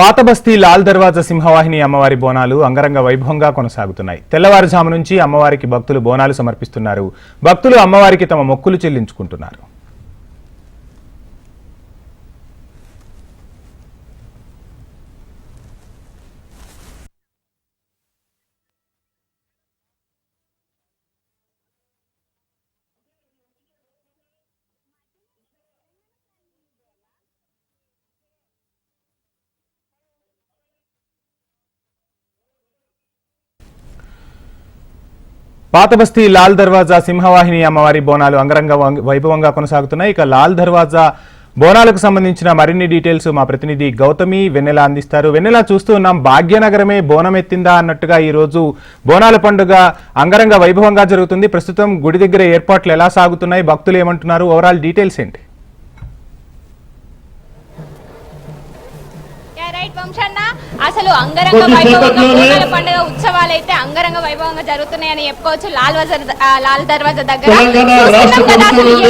పాతబస్తీ లాల్ దర్వాజా సింహవాహిని అమ్మవారి బోనాలు అంగరంగ వైభవంగా కొనసాగుతున్నాయి. తెల్లవారుజాము నుంచి అమ్మవారికి భక్తులు బోనాలు సమర్పిస్తున్నారు. భక్తులు అమ్మవారికి తమ మొక్కులు చెల్లించుకుంటున్నారు. పాతబస్తీ లాల్ దర్వాజా సింహవాహిని అమ్మవారి బోనాలు అంగరంగ వం- వైభవంగా కొనసాగుతున్నాయి. ఇక లాల్ దర్వాజా బోనాలకు సంబంధించిన మరిన్ని డీటెయిల్స్ మా ప్రతినిధి గౌతమి వెన్నెల అందిస్తారు. వెన్నెల చూస్తూ ఉన్నాం భాగ్యనగరమే బోనం ఎత్తిందా అన్నట్టుగా ఈ రోజు బోనాల పండుగ అంగరంగ వైభవంగా జరుగుతుంది. ప్రస్తుతం గుడి దగ్గర ఏర్పాట్లు ఎలా సాగుతున్నాయి భక్తులు ఏమంటున్నారు ఓవరాల్ డీటెయిల్స్ ఏంటి? అసలు అంగరంగ వైభవంగా పండుగ ఉత్సవాలు అయితే అంగరంగ వైభవంగా జరుగుతున్నాయని చెప్పుకోవచ్చు లాల్ బజార్ లాల్ దర్వాజా దగ్గర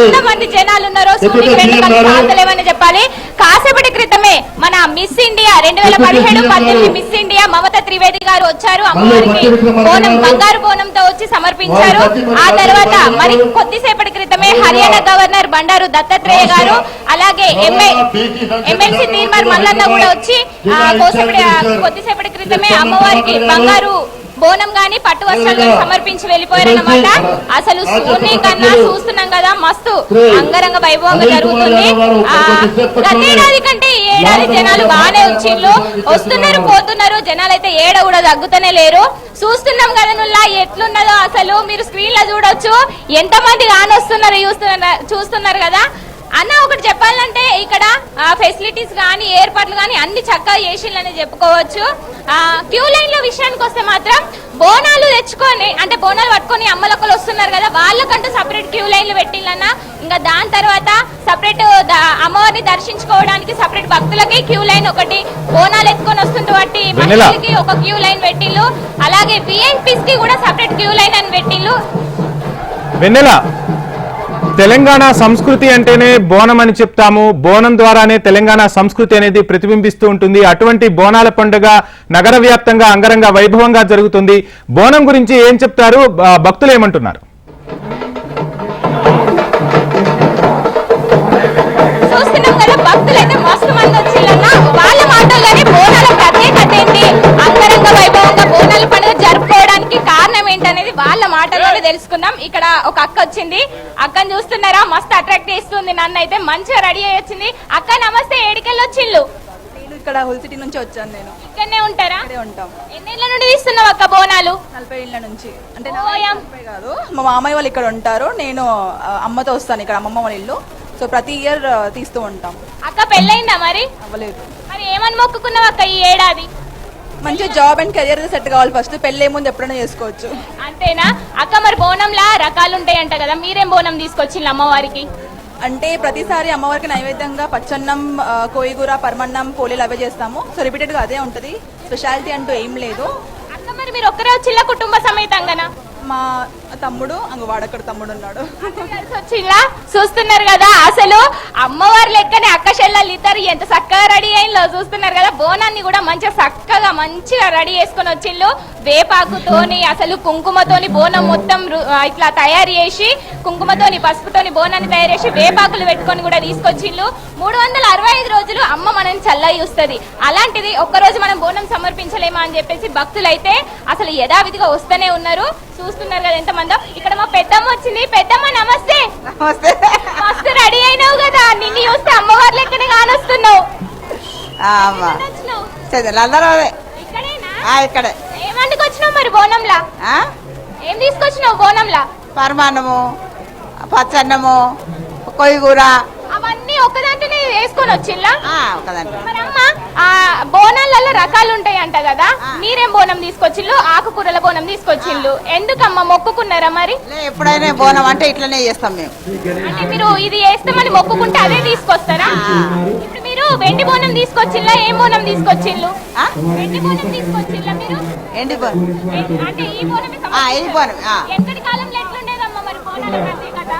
ఎంత మంది జనాలు ఉన్నారో. కాస్తలేవని చెప్పాలి కాసేపటి క్రితమే మన మిస్ ఇండియా రెండు వేల పదిహేడు పద్దెనిమిది. మిస్ ఇండియా మమత త్రివేది గారు వచ్చారు అమ్మవారికి బోనం గారు. బంగారు బోనంతో వచ్చి సమర్పించారు ఆ తర్వాత. మరి కొద్దిసేపటి క్రితమే హర్యానా గవర్నర్ బండారు దత్తాత్రేయ గారు అలాగే ఎమ్మెల్సీ తీర్మార్ మల్లన్న కూడా వచ్చి కొద్దిసేపటి క్రితమే అమ్మవారికి బంగారు బోనం గాని పట్టు వస్త్రాలు గాని సమర్పించి వెళ్ళిపోయారన్నమాట. అసలు సూర్ని కన్నా చూస్తున్నాం కదా మస్తు అంగరంగ వైభవంగా జరుగుతుంది. ఆ, గతేడాది కంటే ఈ ఏడాది జనాలు బాగానే వచ్చిండ్రు. వస్తున్నారు పోతున్నారు. జనాలు అయితే ఏడ కూడా తగ్గుతూనే లేరు. చూస్తున్నాం కదా నుల్లా ఎట్లున్నదో అసలు మీరు స్క్రీన్లో చూడొచ్చు. ఎంత మంది కానొస్తున్నారు చూస్తున్నారు చూస్తున్నారు కదా. అన్న ఒకటి చెప్పాలంటే ఇక్కడ ఫెసిలిటీస్ కానీ ఏర్పాట్లు కానీ అన్ని చక్కగా చేసిందని చెప్పుకోవచ్చు. క్యూ లైన్లో విషయానికి వస్తే మాత్రం బోనాలు తెచ్చుకొని అంటే బోనాలు పట్టుకొని అమ్మలక్కలు వస్తున్నారు కదా వాళ్ళకంటూ సపరేట్ క్యూ లైన్లు పెట్టిందన్న ఇంకా దాని తర్వాత సపరేట్ అమ్మవారిని దర్శించుకోవడానికి సపరేట్ భక్తులకి క్యూ లైన్ ఒకటి బోనాలు ఎత్తుకొని వస్తుంది బట్టి. మహిళలకి ఒక క్యూ లైన్ పెట్టిల్లు అలాగే విఐపీస్కి కూడా సపరేట్ క్యూ లైన్ అని పెట్టిల్లు వెన్నెల. తెలంగాణ సంస్కృతి అంటేనే బోనం అని చెప్తాము. బోనం ద్వారానే తెలంగాణ సంస్కృతి అనేది ప్రతిబింబిస్తూ ఉంటుంది. అటువంటి బోనాల పండుగ నగర వ్యాప్తంగా అంగరంగ వైభవంగా జరుగుతుంది. బోనం గురించి ఏం చెప్తారు? భక్తులు ఏమంటున్నారు? తెలుసుకుందాం. ఇక్కడ ఒక అక్క వచ్చింది. అక్కని చూస్తున్నారా? మస్తు అట్రాక్ట్ చేస్తుంది. నన్ను అయితే మంచిగా రెడీ అయ్యి వచ్చింది. అక్క నమస్తే. ఏడికెళ్ళి వచ్చిండ్లు నేను ఇక్కడ హుల్ సిటీ నుంచి వచ్చాను నేను. ఇక్కడనే ఉంటారా? ఇక్కడే ఉంటాం. ఎన్నేళ్ళ నుండి తీస్తున్నావు అక్క బోనాలు? నలభై ఏళ్ళ నుంచి. అంటే. నలభై కాదు. మా మామయ్య వాళ్ళు ఇక్కడ ఉంటారు. నేను ఆ, అమ్మతో వస్తాను ఇక్కడ అమ్మమ్మ వాళ్ళ ఇల్లు. సో ప్రతి ఇయర్ తీస్తూ ఉంటాం. అక్క పెళ్ళయిందా మరి? అవ్వలేదు. మరి ఏమని మొక్కుకున్నావు అక్క ఈ ఏడాది? మంచి జాబ్ అండ్ కెరియర్ సెట్ కావాలి ఫస్ట్ పెళ్ళి ఏముంది ఎప్పుడైనా చేసుకోవచ్చు. అంతేనా? అక్క మరి బోనంలా రకాలు ఉంటాయంట కదా మీరేం బోనం తీసుకొచ్చిండ్రు అమ్మవారికి? అంటే ప్రతిసారి అమ్మవారికి నైవేద్యంగా పచ్చన్నం కోయిగూర పరమన్నం పోలేలు అవే చేస్తాము. సో రిపీటెడ్గా అదే ఉంటుంది. స్పెషాలిటీ అంటూ ఏం లేదు. అక్క మరి మీరు ఒక్కరే వచ్చిల్ల కుటుంబ సమేతంగానా? మా తమ్ముడు అంగ వాడక్కడ తమ్ముడు ఉన్నాడు వచ్చిందా చూస్తున్నారు కదా అసలు అమ్మవారి లెక్కనే అక్క చెల్లెలు ఇద్దరు ఎంత చక్కగా రెడీ అయిందో చూస్తున్నారు కదా. బోనాన్ని కూడా మంచిగా చక్కగా మంచిగా రెడీ చేసుకొని వచ్చిళ్ళు వేపాకుతోని అసలు కుంకుమతోని బోనం మొత్తం ఇట్లా తయారు చేసి కుంకుమతోని పసుపుతోని బోనాన్ని తయారు చేసి వేపాకులు పెట్టుకొని కూడా తీసుకొచ్చిళ్ళు మూడు వందల అరవై ఐదు రోజులు అమ్మ మనని చల్లగా చూస్తుంది. అలాంటిది ఒక్కరోజు మనం బోనం సమర్పించలేమా అని చెప్పేసి భక్తులైతే అసలు యథావిధిగా వస్తూనే ఉన్నారు. చూస్తున్నారు కదా ఎంత ఎంతమందో ఇక్కడ మా పెద్దమ్మ వచ్చింది. పెద్దమ్మ నమస్తే. నమస్తే. మస్తు రెడీ అయినావు కదా. నిన్ను చూస్తే అమ్మవారి లెక్కనే కానొస్తున్నావు. ఆ, అమ్మా. ఎక్కడ వచ్చినావు? చదువులు అందరూ అదే. ఇక్కడేనా? ఆ, ఇక్కడే. మరి బోనంలా? ఏం తీసుకొచ్చినావు బోనంలా? పరమాన్నము పచ్చన్నము కొయ్యగూర. అవన్నీ ఒక్కదాంట్లోనే వేసుకొని వచ్చిల్లా ఒకదాంట్లో మరి అమ్మ ఆ బోనాలలో రకాలు ఉంటాయి అంట కదా మీరేం బోనం తీసుకొచ్చిల్లు ఆకుకూరల బోనం తీసుకొచ్చిల్లు ఎందుకమ్మా మొక్కుకున్నారా మరి? ఎప్పుడైనా బోనం అంటే ఇట్లనే చేస్తాం మేము. అంటే మీరు ఇది వేస్తామని మొక్కుకుంటే అదే తీసుకొస్తారా? ఇప్పుడు మీరు వెండి బోనం తీసుకొచ్చిల్లా ఏం బోనం తీసుకొచ్చిల్లు ఆ? వెండి బోనం తీసుకొచ్చిల్లా మీరు? ఎండి బోనం. అంటే ఈ బోనమే ఆ, ఈ బోనం కాలంలో ఎట్లుండేదమ్మా మరి బోనాల ప్రత్యేకత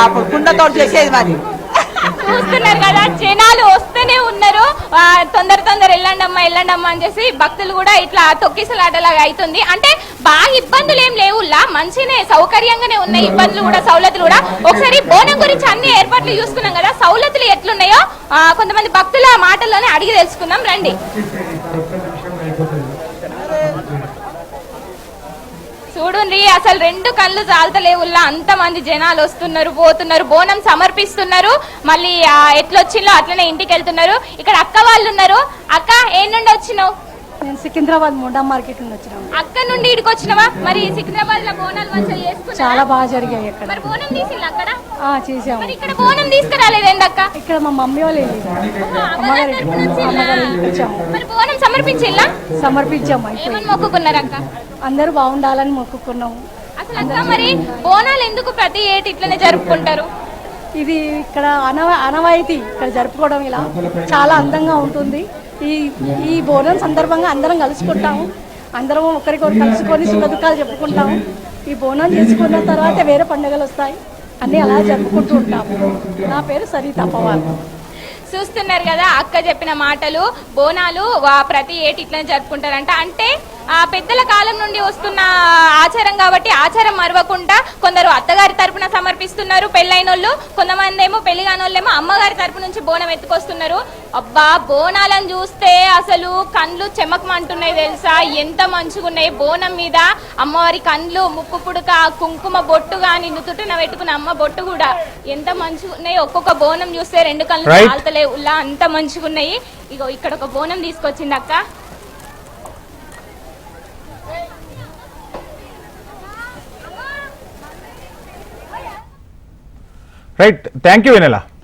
అప్పుడు కుండతో చేసేది మరి. చూస్తున్నారు కదా జనాలు వస్తూనే ఉన్నారు. తొందర తొందర వెళ్ళండమ్మా వెళ్ళండమ్మా అని చేసి భక్తులు కూడా ఇట్లా తొక్కిసలాటలాగా అవుతుంది. అంటే బాగా ఇబ్బందులు ఏం లేవులా మంచినే సౌకర్యంగానే ఉన్నాయి ఇబ్బందులు కూడా సౌలతులు కూడా. ఒకసారి బోనం గురించి అన్ని ఏర్పాట్లు చూసుకున్నాం కదా సౌలతులు ఎట్లున్నాయో కొంతమంది కొంతమంది భక్తుల మాటల్లోనే అడిగి తెలుసుకుందాం రండి. చూడండి అసలు రెండు కళ్ళు చాలతలేవుల్లా. అంత మంది జనాలు వస్తున్నారు పోతున్నారు బోనం సమర్పిస్తున్నారు. మళ్ళీ ఆ, ఎట్లొచ్చిందో అట్లనే ఇంటికి వెళ్తున్నారు ఇక్కడ అక్క వాళ్ళు ఉన్నారు అక్క ఏ నుండి వచ్చినావు నేను సికింద్రాబాద్ ముండా మార్కెట్ నుండి వచ్చినాము అక్క నుండి ఇడికి వచ్చినవా? మరి సికింద్రాబాద్లో బోనాలు మంచిగా చేసుకున్నారా? చాలా బాగా జరిగాయి ఇక్కడ మరి బోనం తీసిండ్రు అక్కడ? ఆ, చేసాము మరి ఇక్కడ బోనం తీసుకురాలేదు ఏందక్క ఇక్కడ మా మమ్మీ వాళ్ళు అమ్మగారి మరి బోనం సమర్పించిల్లా? సమర్పించాము ఏమని మొక్కుకున్నారు అక్క? అందరూ బాగుండాలని మొక్కుకున్నాము. అసలు అక్క మరి బోనాలు ఎందుకు ప్రతి ఏటి ఇట్లనే జరుపుకుంటారు? ఇది ఇక్కడ అనవ అనవాయితీ ఇక్కడ జరుపుకోవడం ఇలా చాలా అందంగా ఉంటుంది. ఈ ఈ బోనం సందర్భంగా అందరం కలుసుకుంటాము. అందరం ఒకరికొకరు కలుసుకొని సుఖ దుఃఖాలు చెప్పుకుంటాము. ఈ బోనం చేసుకున్న తర్వాత వేరే పండుగలు వస్తాయి. అన్నీ అలా జరుపుకుంటూ ఉంటాము. నా పేరు సరిత పవార్. చూస్తున్నారు కదా అక్క చెప్పిన మాటలు బోనాలు వా- ప్రతి ఏటి ఇట్లనే జరుపుకుంటారంట. అంటే పెద్దల కాలం నుండి వస్తున్న ఆచారం కాబట్టి ఆచారం మరవకుండా కొందరు అత్తగారి తరపున సమర్పిస్తున్నారు. పెళ్ళైన కొంతమంది ఏమో పెళ్ళి కానోళ్ళేమో అమ్మగారి తరపు నుంచి బోనం ఎత్తుకొస్తున్నారు. అబ్బా బోనాలను చూస్తే అసలు కండ్లు చెమకమంటున్నాయి తెలుసా? ఎంత మంచిగున్నాయి బోనం మీద. అమ్మవారి కండ్లు ముక్కు పుడక కుంకుమ బొట్టు గాని నుదుటిన పెట్టుకున్న అమ్మ బొట్టు కూడా. ఎంత మంచిగున్నాయి. ఒక్కొక్క బోనం చూస్తే రెండు కళ్ళు. చాలతలే ఉల్లా అంత మంచిగున్నాయి. ఇగో ఇక్కడ ఒక బోనం తీసుకొచ్చింది అక్క Right. Thank you, Vinela.